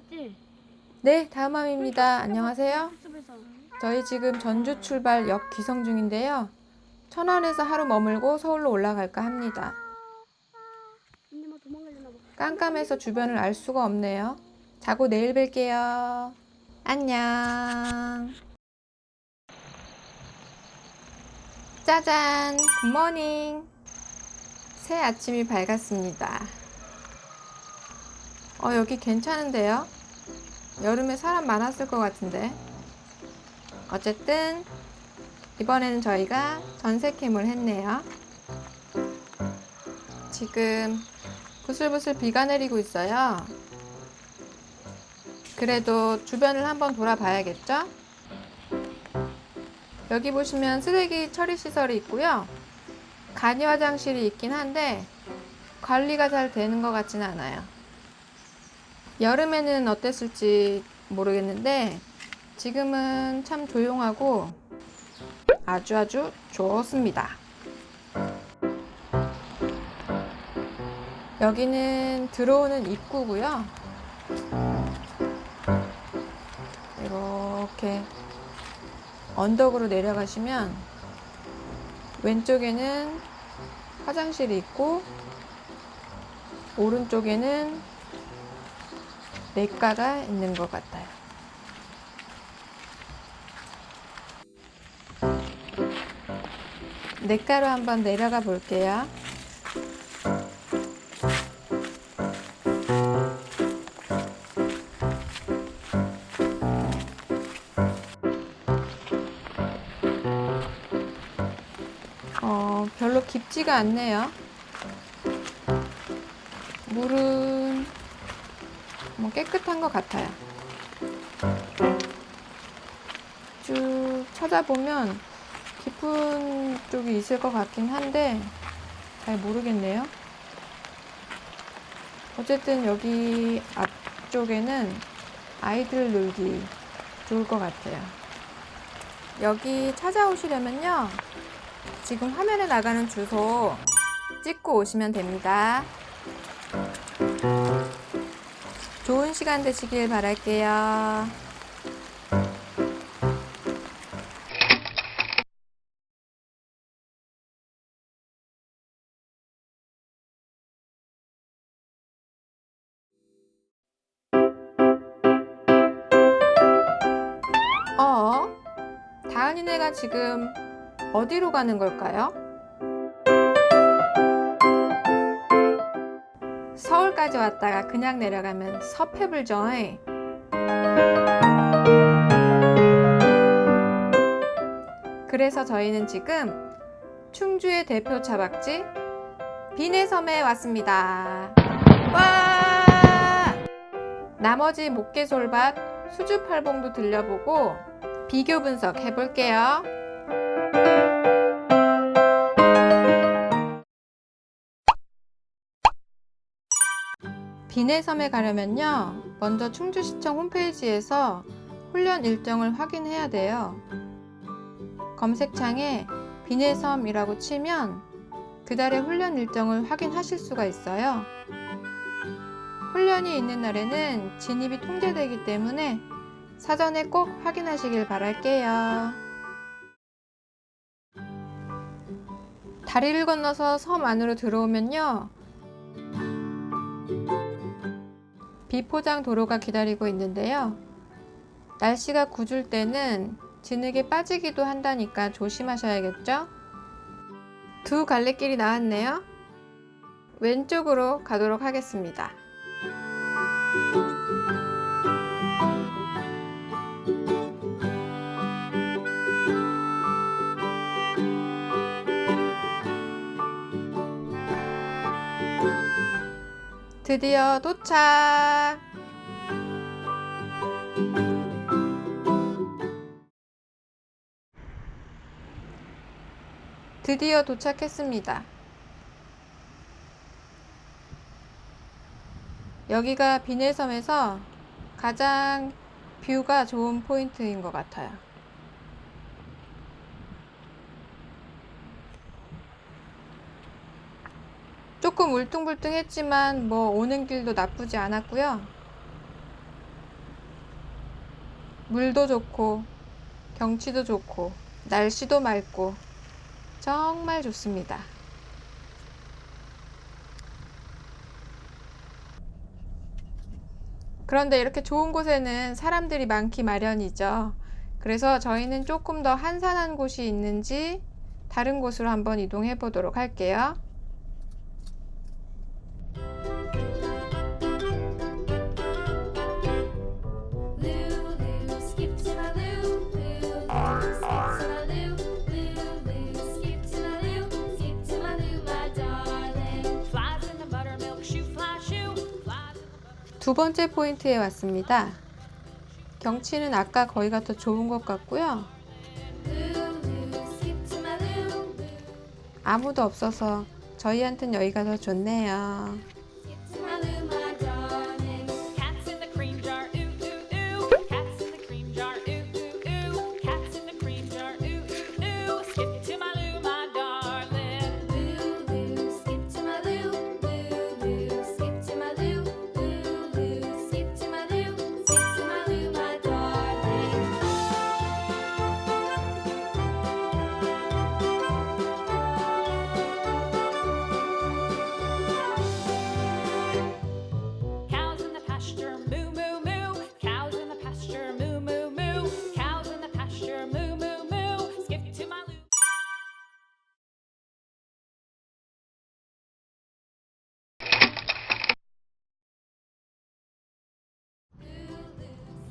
봤지? 네, 다음함입니다. 안녕하세요. 숲에서. 저희 지금 전주 출발 역 귀성 중인데요. 천안에서 하루 머물고 서울로 올라갈까 합니다. 깜깜해서 주변을 알 수가 없네요. 자고 내일 뵐게요. 안녕. 짜잔, 굿모닝. 새 아침이 밝았습니다. 어, 여기 괜찮은데요? 여름에 사람 많았을 것 같은데. 어쨌든, 이번에는 저희가 전세 캠을 했네요. 지금 부슬부슬 비가 내리고 있어요. 그래도 주변을 한번 돌아봐야겠죠? 여기 보시면 쓰레기 처리 시설이 있고요. 간이 화장실이 있긴 한데 관리가 잘 되는 것 같지는 않아요. 여름에는 어땠을지 모르겠는데 지금은 참 조용하고 아주 아주 좋습니다. 여기는 들어오는 입구고요. 이렇게 언덕으로 내려가시면 왼쪽에는 화장실이 있고 오른쪽에는 내과가 있는 것 같아요. 내과로 한번 내려가 볼게요. 어, 별로 깊지가 않네요. 물은 뭐 깨끗한 것 같아요. 쭉 찾아보면 깊은 쪽이 있을 것 같긴 한데 잘 모르겠네요. 어쨌든 여기 앞쪽에는 아이들 놀기 좋을 것 같아요. 여기 찾아오시려면요. 지금 화면에 나가는 주소 찍고 오시면 됩니다. 좋은 시간 되시길 바랄게요. 어? 다은이네가 지금 어디로 가는 걸까요? 서울까지 왔다가 그냥 내려가면 섭해불죠. 그래서 저희는 지금 충주의 대표 차박지 비내섬에 왔습니다. 와! 나머지 목계솔밭, 수주팔봉도 들려보고 비교 분석 해볼게요. 비내섬에 가려면요. 먼저 충주시청 홈페이지에서 훈련 일정을 확인해야 돼요. 검색창에 비내섬이라고 치면 그달의 훈련 일정을 확인하실 수가 있어요. 훈련이 있는 날에는 진입이 통제되기 때문에 사전에 꼭 확인하시길 바랄게요. 다리를 건너서 섬 안으로 들어오면요. 비포장 도로가 기다리고 있는데요. 날씨가 궂을 때는 진흙에 빠지기도 한다니까 조심하셔야겠죠? 두 갈래길이 나왔네요. 왼쪽으로 가도록 하겠습니다. 드디어 도착! 드디어 도착했습니다. 여기가 비내섬에서 가장 뷰가 좋은 포인트인 것 같아요. 조금 울퉁불퉁했지만 뭐 오는 길도 나쁘지 않았고요. 물도 좋고 경치도 좋고 날씨도 맑고 정말 좋습니다. 그런데 이렇게 좋은 곳에는 사람들이 많기 마련이죠. 그래서 저희는 조금 더 한산한 곳이 있는지 다른 곳으로 한번 이동해 보도록 할게요. 두 번째 포인트에 왔습니다. 경치는 아까 거기가 더 좋은 것 같고요. 아무도 없어서 저희한텐 여기가 더 좋네요.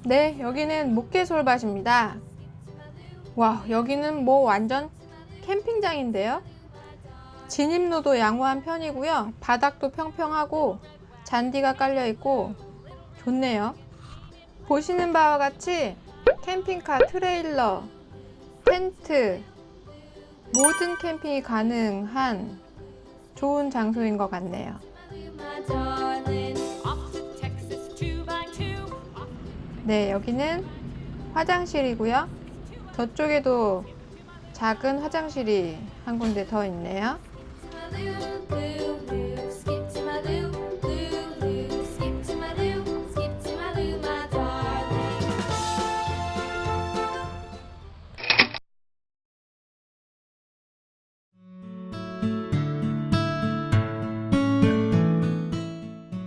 네, 여기는 목계솔밭입니다. 와, 여기는 뭐 완전 캠핑장인데요. 진입로도 양호한 편이고요. 바닥도 평평하고 잔디가 깔려 있고 좋네요. 보시는 바와 같이 캠핑카, 트레일러, 텐트 모든 캠핑이 가능한 좋은 장소인 것 같네요. 네, 여기는 화장실이고요. 저쪽에도 작은 화장실이 한 군데 더 있네요.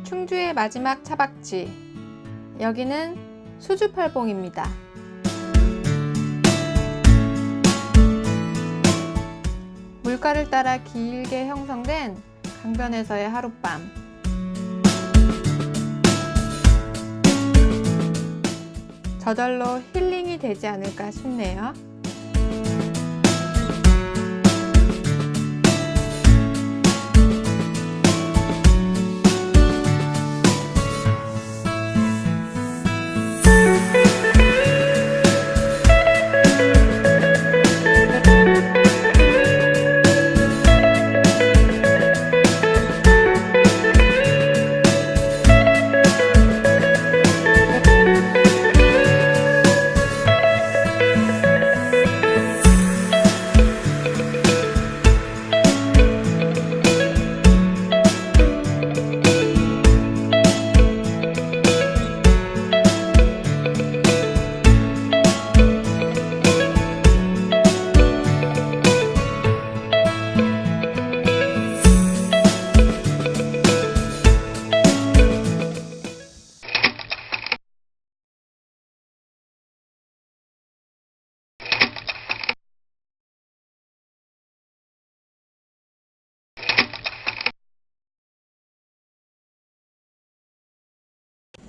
충주의 마지막 차박지. 여기는 수주팔봉입니다. 물가를 따라 길게 형성된 강변에서의 하룻밤. 저절로 힐링이 되지 않을까 싶네요.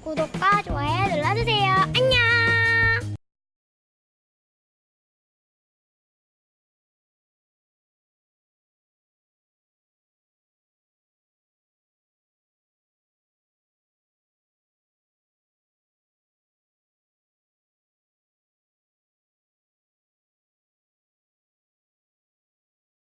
구독과 좋아요 눌러주세요.